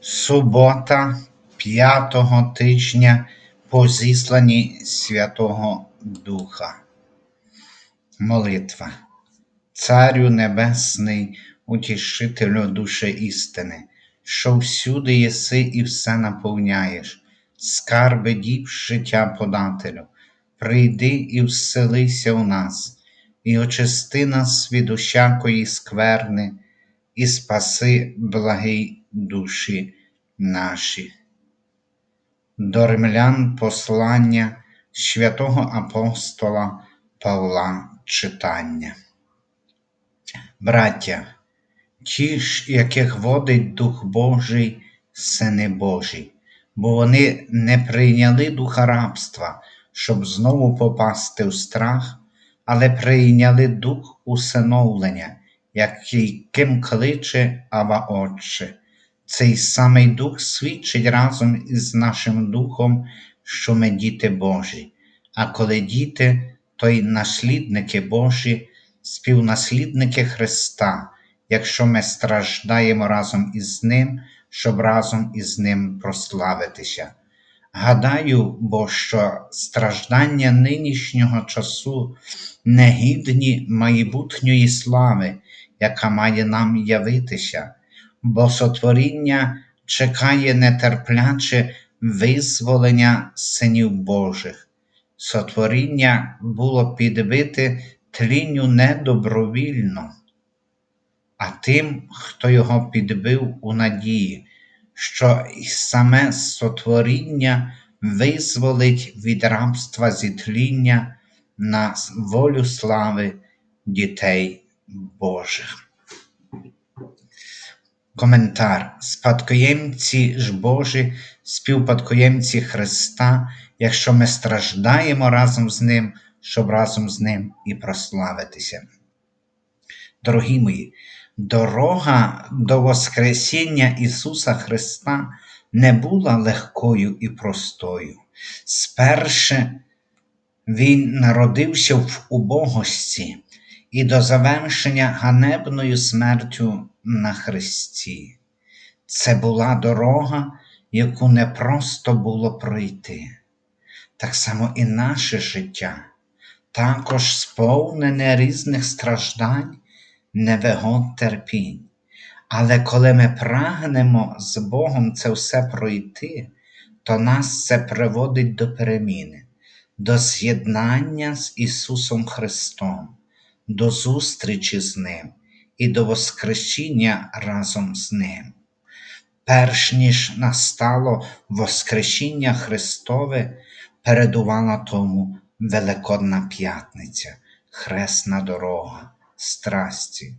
Субота п'ятого тижня по зісланні Святого Духа. Молитва. Царю Небесний, утішителю душі істини, що всюди єси і все наповняєш, скарби діб життя подателю, прийди і вселися у нас, і очисти нас від усякої скверни, і спаси благий душі наші. До римлян послання святого апостола Павла читання. Браття, ті ж, яких водить Дух Божий, сини Божі, бо вони не прийняли духа рабства, щоб знову попасти в страх, але прийняли дух усиновлення, яким кличе Ава Отче. Цей самий Дух свідчить разом із нашим Духом, що ми діти Божі, а коли діти, то й наслідники Божі, співнаслідники Христа, якщо ми страждаємо разом із Ним, щоб разом із Ним прославитися. Гадаю, бо що страждання нинішнього часу негідні майбутньої слави, яка має нам явитися бо сотворіння чекає нетерпляче визволення синів Божих. Сотворіння було підбите тлінню недобровільно, а тим, хто його підбив у надії, що й саме сотворіння визволить від рабства зітління на волю слави дітей Божих. Коментар. Спадкоємці ж Божі, співпадкоємці Христа, якщо ми страждаємо разом з Ним, щоб разом з Ним і прославитися. Дорогі мої, дорога до Воскресіння Ісуса Христа не була легкою і простою. Сперше Він народився в убогості і до завершення ганебною смертю на Христі. Це була дорога, яку не просто було пройти. Так само і наше життя, також сповнене різних страждань, невигод терпінь. Але коли ми прагнемо з Богом це все пройти, то нас це приводить до переміни, до з'єднання з Ісусом Христом, до зустрічі з Ним і до Воскресіння разом з Ним. Перш ніж настало Воскресіння Христове, передувала тому Великодна П'ятниця, хресна дорога, страсті.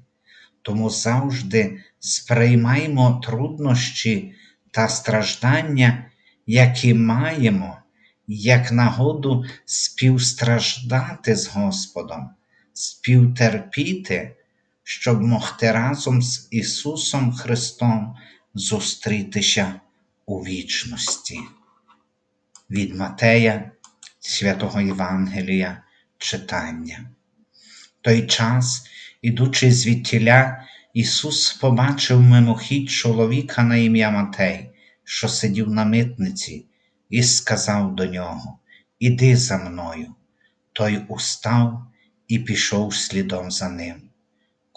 Тому завжди сприймаємо труднощі та страждання, які маємо, як нагоду співстраждати з Господом, співтерпіти щоб могти разом з Ісусом Христом зустрітися у вічності. Від Матея Святого Євангелія читання. Той час, ідучи звідтіля, Ісус побачив мимохідь чоловіка на ім'я Матей, що сидів на митниці, і сказав до нього: Іди за мною. Той устав і пішов слідом за ним.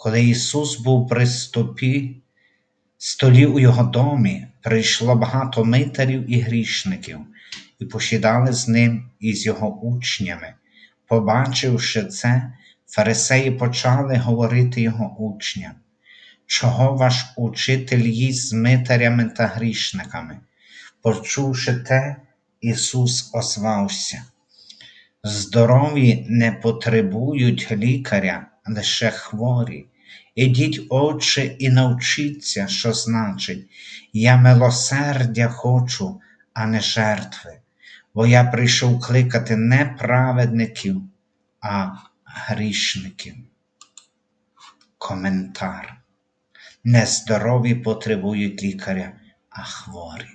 Коли Ісус був при стопі, столі у його домі, прийшло багато митарів і грішників, і посідали з ним і з його учнями. Побачивши це, фарисеї почали говорити його учням, чого ваш учитель їсть з митарями та грішниками. Почувши те, Ісус озвався. Здорові не потребують лікаря, лише хворі. Ідіть, Отче, і навчіться, що значить, я милосердя хочу, а не жертви, бо я прийшов кликати не праведників, а грішників. Коментар. Нездорові потребують лікаря, а хворі.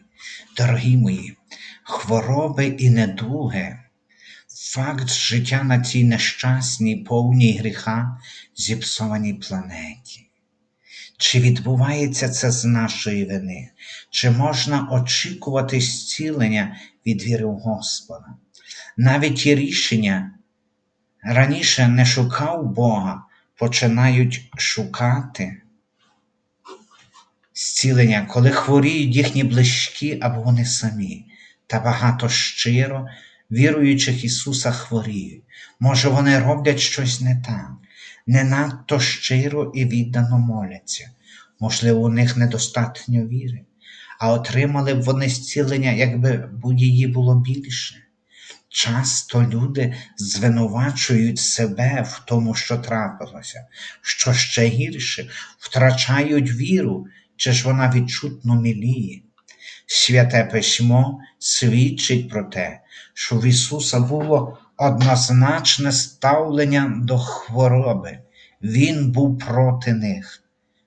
Дорогі мої, хвороби і недуги факт життя на цій нещасній, повній гріха, зіпсованій планеті. Чи відбувається це з нашої вини? Чи можна очікувати зцілення від віри в Господа? Навіть ті рішення раніше не шукав Бога, починають шукати зцілення, коли хворіють їхні близькі або вони самі, та багато щиро віруючих Ісуса хворіють. Може, вони роблять щось не так, не надто щиро і віддано моляться. Можливо, у них недостатньо віри, а отримали б вони зцілення, якби її було більше. Часто люди звинувачують себе в тому, що трапилося, що ще гірше, втрачають віру, чи ж вона відчутно міліє. Святе письмо свідчить про те, що в Ісуса було однозначне ставлення до хвороби. Він був проти них.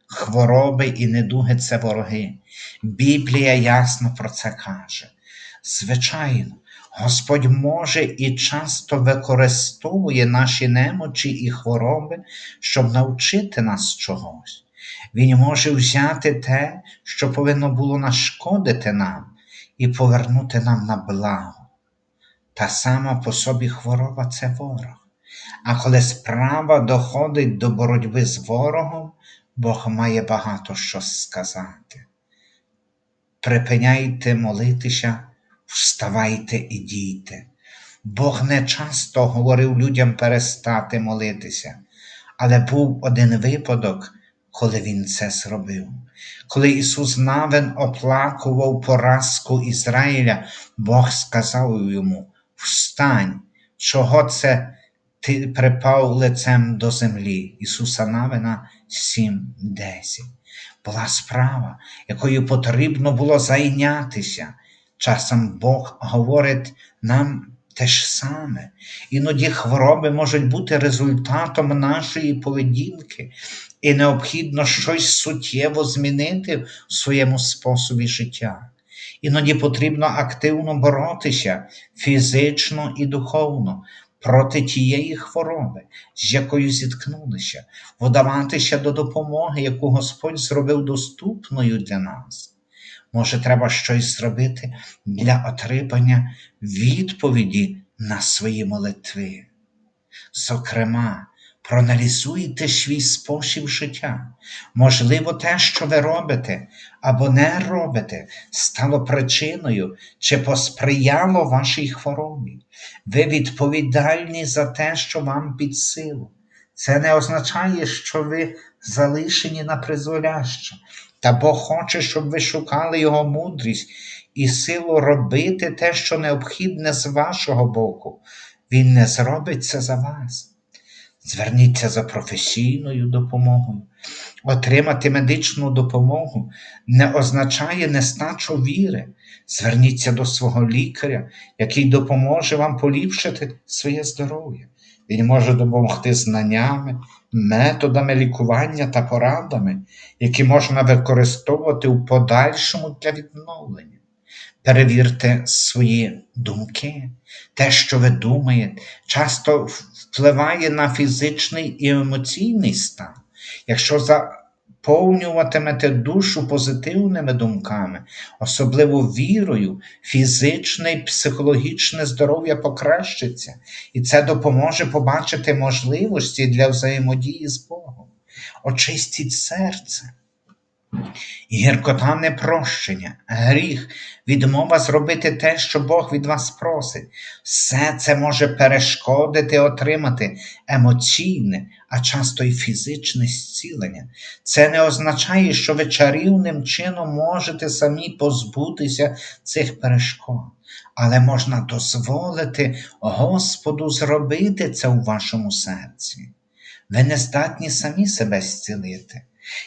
Хвороби і недуги це вороги. Біблія ясно про це каже. Звичайно, Господь може і часто використовує наші немочі і хвороби, щоб навчити нас чогось. Він може взяти те, що повинно було нашкодити нам, і повернути нам на благо. Та сама по собі хвороба це ворог. А коли справа доходить до боротьби з ворогом, Бог має багато що сказати. Припиняйте молитися, вставайте і дійте. Бог не часто говорив людям перестати молитися, але був один випадок, коли Він це зробив. Коли Ісус Навин оплакував поразку Ізраїля, Бог сказав йому: Встань, чого це ти припав лицем до землі? Ісуса Навина 7:10. Була справа, якою потрібно було зайнятися. Часом Бог говорить нам те ж саме. Іноді хвороби можуть бути результатом нашої поведінки, і необхідно щось суттєво змінити в своєму способі життя. Іноді потрібно активно боротися фізично і духовно проти тієї хвороби, з якою зіткнулися, вдаватися до допомоги, яку Господь зробив доступною для нас. Може, треба щось зробити для отримання відповіді на свої молитви. Зокрема, проаналізуйте свій спосіб життя. Можливо, те, що ви робите або не робите, стало причиною чи посприяло вашій хворобі. Ви відповідальні за те, що вам під силу. Це не означає, що ви залишені на призволяще. Та Бог хоче, щоб ви шукали Його мудрість і силу робити те, що необхідне з вашого боку. Він не зробить це за вас. Зверніться за професійною допомогою. Отримати медичну допомогу не означає нестачу віри. Зверніться до свого лікаря, який допоможе вам поліпшити своє здоров'я. Він може допомогти знаннями, методами лікування та порадами, які можна використовувати у подальшому для відновлення. Перевірте свої думки, те, що ви думаєте, часто впливає на фізичний і емоційний стан. Якщо заповнюватимете душу позитивними думками, особливо вірою, фізичне і психологічне здоров'я покращиться, і це допоможе побачити можливості для взаємодії з Богом. Очистіть серце. Гіркота непрощення, гріх, відмова зробити те, що Бог від вас просить. Все це може перешкодити отримати емоційне, а часто й фізичне зцілення. Це не означає, що ви чарівним чином можете самі позбутися цих перешкод, але можна дозволити Господу зробити це у вашому серці. Ви не здатні самі себе зцілити.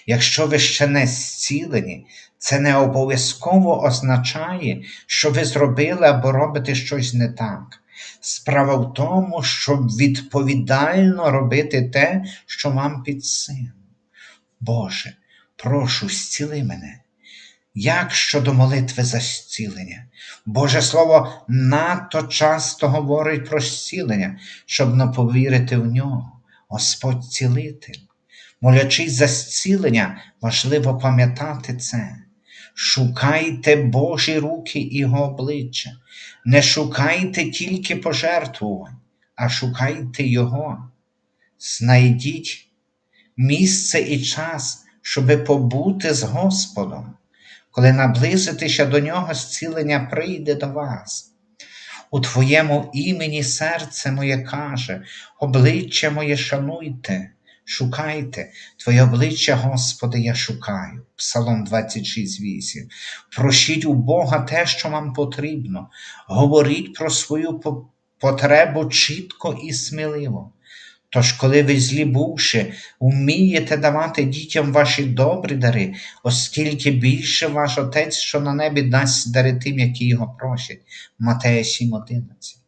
Якщо ви ще не зцілені, це не обов'язково означає, що ви зробили або робите щось не так. Справа в тому, щоб відповідально робити те, що вам під силу. Боже, прошу, зціли мене. Як щодо молитви за зцілення? Боже Слово надто часто говорить про зцілення, щоб не повірити в нього. Господь цілитель. Молячись за зцілення, важливо пам'ятати це. Шукайте Божі руки і Його обличчя. Не шукайте тільки пожертвувань, а шукайте Його. Знайдіть місце і час, щоби побути з Господом. Коли наблизитеся до Нього, зцілення прийде до вас. У Твоєму імені серце моє каже, обличчя моє шануйте, шукайте, Твоє обличчя, Господи, я шукаю. Псалом 26,8. Прощіть у Бога те, що вам потрібно, говоріть про свою потребу чітко і сміливо. Тож, коли ви злі бувши, вмієте давати дітям ваші добрі дари, оскільки більше ваш Отець, що на небі дасть дари тим, які його просять. Матея 7,11.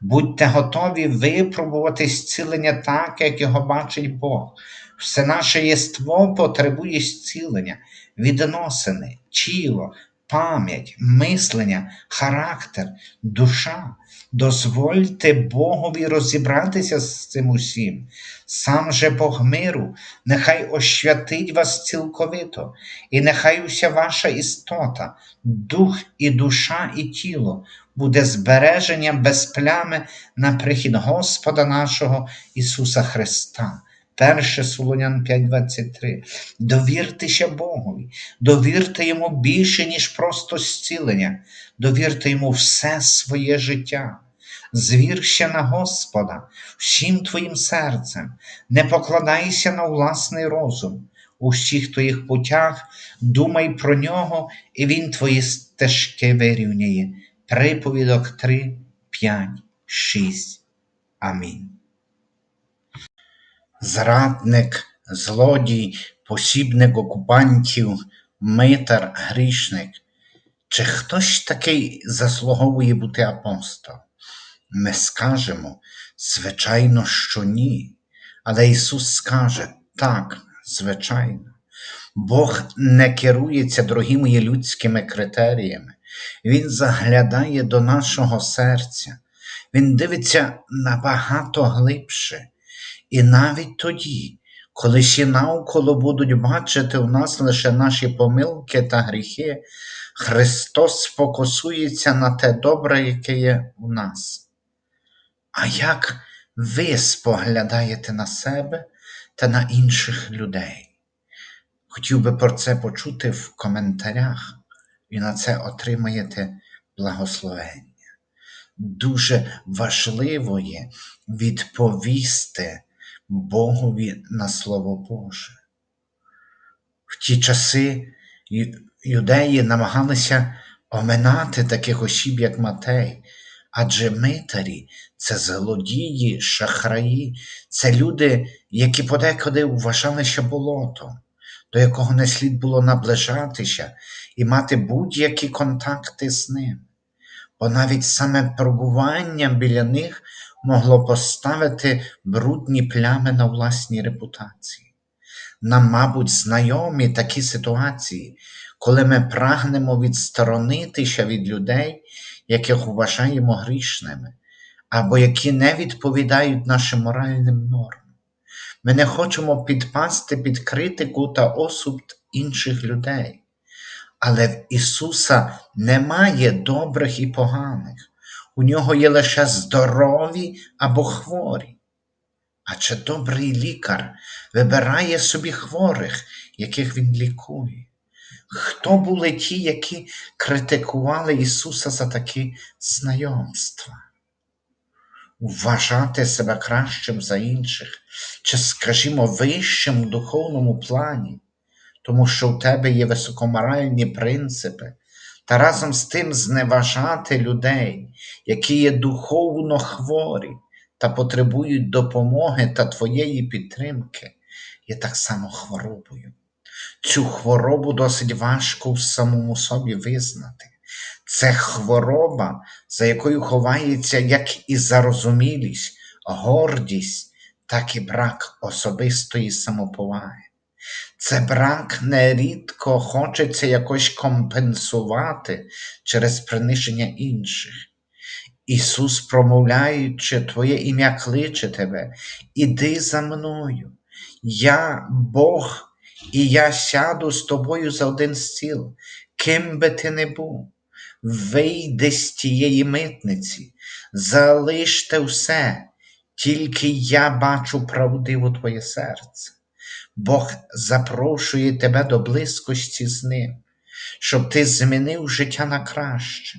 Будьте готові випробувати зцілення так, як його бачить Бог. Все наше єство потребує зцілення, відносини, тіло, пам'ять, мислення, характер, душа. Дозвольте Богові розібратися з цим усім. Сам же Бог миру, нехай ощвятить вас цілковито, і нехай уся ваша істота, дух і душа, і тіло буде збереженням без плями на прихід Господа нашого Ісуса Христа. 1 Солонян 5:23. Довіртеся Богові, довірте йому більше, ніж просто зцілення, довірте йому все своє життя. Звірся на Господа всім твоїм серцем, не покладайся на власний розум. У всіх твоїх путях думай про нього, і він твої стежки вирівняє. Приповідок 3, 5, 6. Амінь. Зрадник, злодій, посібник окупантів, митар, грішник. Чи хтось такий заслуговує бути апостолом? Ми скажемо, звичайно, що ні. Але Ісус скаже так, звичайно. Бог не керується, дорогі мої, людськими критеріями. Він заглядає до нашого серця. Він дивиться набагато глибше. І навіть тоді, коли всі навколо будуть бачити в нас лише наші помилки та гріхи, Христос фокусується на те добре, яке є у нас. А як ви споглядаєте на себе та на інших людей? Хотів би про це почути в коментарях, і на це отримаєте благословення. Дуже важливо є відповісти Богові на Слово Боже. В ті часи юдеї намагалися оминати таких осіб, як Матей, адже митарі це злодії, шахраї, це люди, які подекуди вважалися болотом, до якого не слід було наближатися і мати будь-які контакти з ним. Бо навіть саме перебування біля них могло поставити брудні плями на власній репутації. Нам, мабуть, знайомі такі ситуації, коли ми прагнемо відсторонитися від людей, яких вважаємо грішними, або які не відповідають нашим моральним нормам. Ми не хочемо підпасти під критику та осуд інших людей. Але в Ісуса немає добрих і поганих, у нього є лише здорові або хворі. А чи добрий лікар вибирає собі хворих, яких він лікує? Хто були ті, які критикували Ісуса за такі знайомства? Вважати себе кращим за інших, чи, скажімо, вищим у духовному плані, тому що у тебе є високоморальні принципи, та разом з тим зневажати людей, які є духовно хворі та потребують допомоги та твоєї підтримки, є так само хворобою. Цю хворобу досить важко в самому собі визнати. Це хвороба, за якою ховається як і зарозумілість, гордість, так і брак особистої самоповаги. Це брак нерідко хочеться якось компенсувати через приниження інших. Ісус, промовляючи Твоє ім'я кличе тебе, іди за мною, Я Бог, і я сяду з тобою за один стіл, ким би ти не був. Вийди з тієї митниці, залиште все, тільки я бачу правдиво твоє серце. Бог запрошує тебе до близькості з ним, щоб ти змінив життя на краще.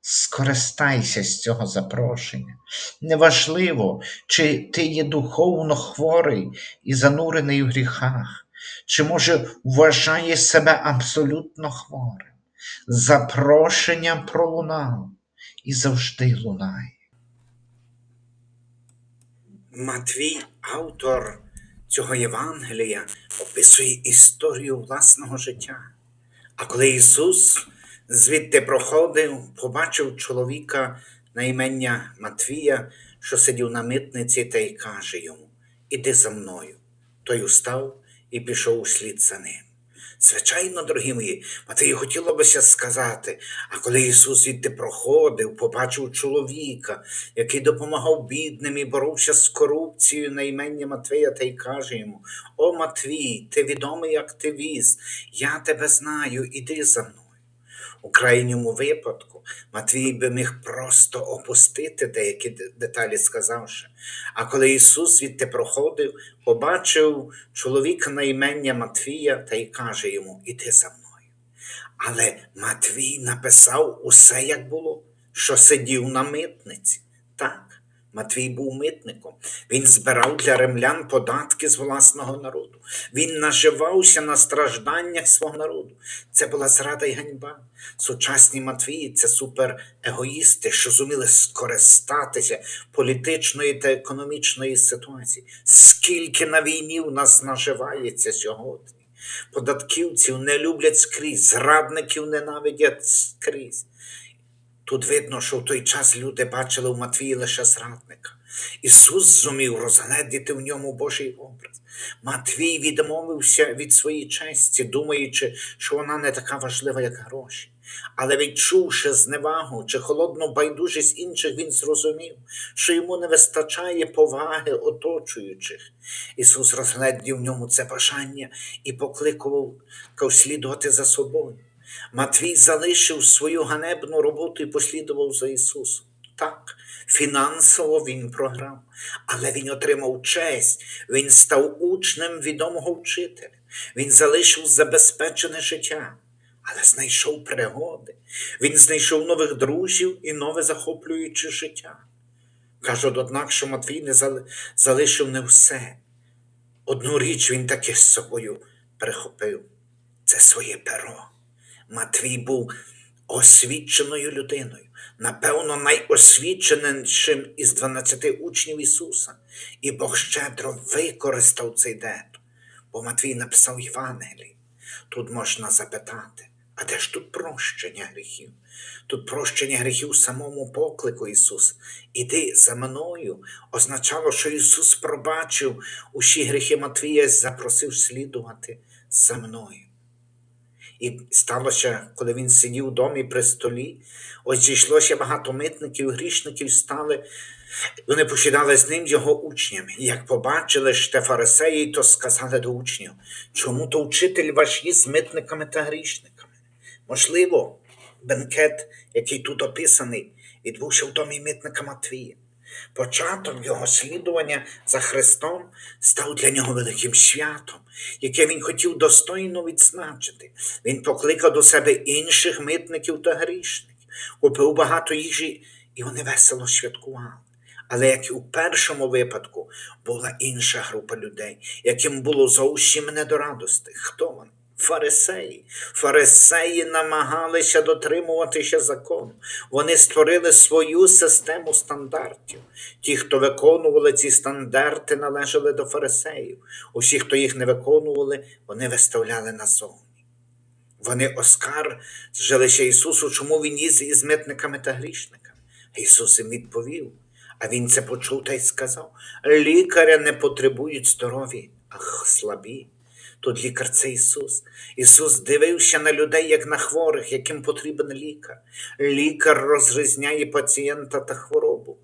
Скористайся з цього запрошення. Неважливо, чи ти є духовно хворий і занурений у гріхах, чи, може, вважаєш себе абсолютно хворим. Запрошення пролунало і завжди лунає. Матвій, автор цього Євангелія, описує історію власного життя. А коли Ісус звідти проходив, побачив чоловіка на імення Матвія, що сидів на митниці, та й каже йому: Іди за мною. Той устав і пішов услід за ним. Звичайно, дорогі мої, Матвію хотілося сказати, а коли Ісус відти проходив, побачив чоловіка, який допомагав бідним і боровся з корупцією на імення Матвія, та й каже йому: О Матвій, ти відомий активіст, я тебе знаю, іди за мною. У крайньому випадку Матвій би міг просто опустити деякі деталі, сказавши. А коли Ісус звідти проходив, побачив чоловіка на імення Матвія та й каже йому: Іди за мною. Але Матвій написав усе, як було, що сидів на митниці. Так, Матвій був митником. Він збирав для римлян податки з власного народу. Він наживався на стражданнях свого народу. Це була зрада й ганьба. Сучасні Матвії це суперегоїсти, що зуміли скористатися політичної та економічної ситуації. Скільки на війні в нас наживається сьогодні? Податківців не люблять скрізь, зрадників ненавидять скрізь. Тут видно, що в той час люди бачили в Матвії лише зрадника. Ісус зумів розгледіти в ньому Божий образ. Матвій відмовився від своєї честі, думаючи, що вона не така важлива, як гроші. Але відчувши зневагу чи холодну байдужість інших, він зрозумів, що йому не вистачає поваги оточуючих. Ісус розгледів в ньому це бажання і покликав слідувати за собою. Матвій залишив свою ганебну роботу і послідував за Ісусом. Так, фінансово він програв, але він отримав честь, він став учнем відомого вчителя, він залишив забезпечене життя, але знайшов пригоди, він знайшов нових друзів і нове захоплююче життя. Кажуть, однак, що Матвій не залишив не все. Одну річ він таки з собою прихопив це своє перо. Матвій був освіченою людиною, напевно, найосвіченішим із 12 учнів Ісуса. І Бог щедро використав цей день, бо Матвій написав Євангелій. Тут можна запитати, а де ж тут прощення гріхів? Тут прощення гріхів самому поклику Ісуса. Іди за мною означало, що Ісус пробачив усі гріхи Матвія і запросив слідувати за мною. І сталося, коли він сидів у домі при столі, ось зійшлося багато митників, грішників стали, вони посідали з ним його учнями. І Як побачили ж те фарисеї, то сказали до учнів, чому то вчитель ваш є з митниками та грішниками? Можливо, бенкет, який тут описаний, відбувся в домі митника Матвія. Початок його слідування за Христом став для нього великим святом, яке він хотів достойно відзначити. Він покликав до себе інших митників та грішників, купив багато їжі, і вони весело святкували. Але як і у першому випадку була інша група людей, яким було зовсім не до радости. Хто вони? Фарисеї. Фарисеї намагалися дотримуватися закону. Вони створили свою систему стандартів. Ті, хто виконували ці стандарти, належали до фарисеїв. Усі, хто їх не виконували, вони виставляли назовні. Вони оскаржилися Ісусу, чому він їздить із митниками та грішниками. Ісус їм відповів, а Він це почув та й сказав: лікаря не потребують здорові, а слабі. Тут лікар це Ісус. Ісус дивився на людей, як на хворих, яким потрібен лікар. Лікар розрізняє пацієнта та хворобу.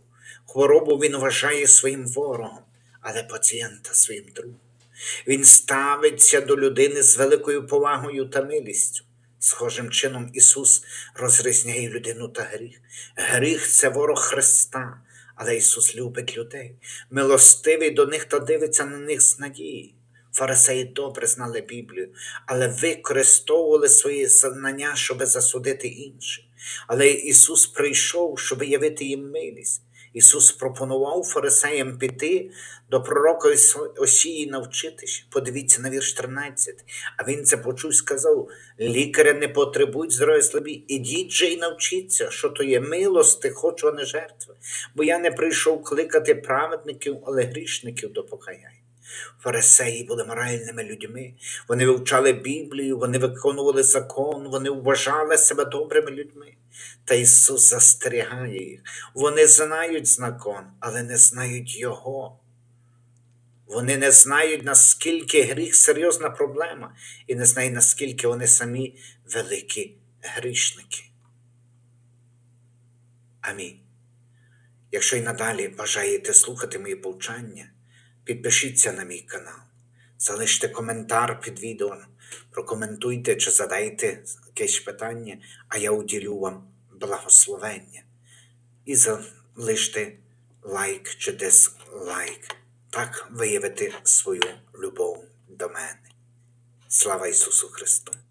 Хворобу він вважає своїм ворогом, але пацієнта своїм другом. Він ставиться до людини з великою повагою та милістю. Схожим чином Ісус розрізняє людину та гріх. Гріх це ворог Христа, але Ісус любить людей, милостивий до них та дивиться на них з надією. Фарисеї добре знали Біблію, але використовували свої знання, щоб засудити інших. Але Ісус прийшов, щоб явити їм милість. Ісус пропонував фарисеям піти до пророка Осії навчитися. Подивіться на вірш 13. А він це почув і сказав: лікаря не потребують здоров'я слабі. Ідіть же і навчіться, що то є милости, хочу, а не жертви. Бо я не прийшов кликати праведників, але грішників до покаяння. Фарисеї були моральними людьми, вони вивчали Біблію, вони виконували закон, вони вважали себе добрими людьми. Та Ісус застерігає їх. Вони знають закон, але не знають Його. Вони не знають, наскільки гріх серйозна проблема, і не знають, наскільки вони самі великі грішники. Амінь. Якщо й надалі бажаєте слухати мої повчання, підпишіться на мій канал, залиште коментар під відео, прокоментуйте чи задайте якесь питання, а я уділю вам благословення. І залиште лайк чи дизлайк. Так виявити свою любов до мене. Слава Ісусу Христу!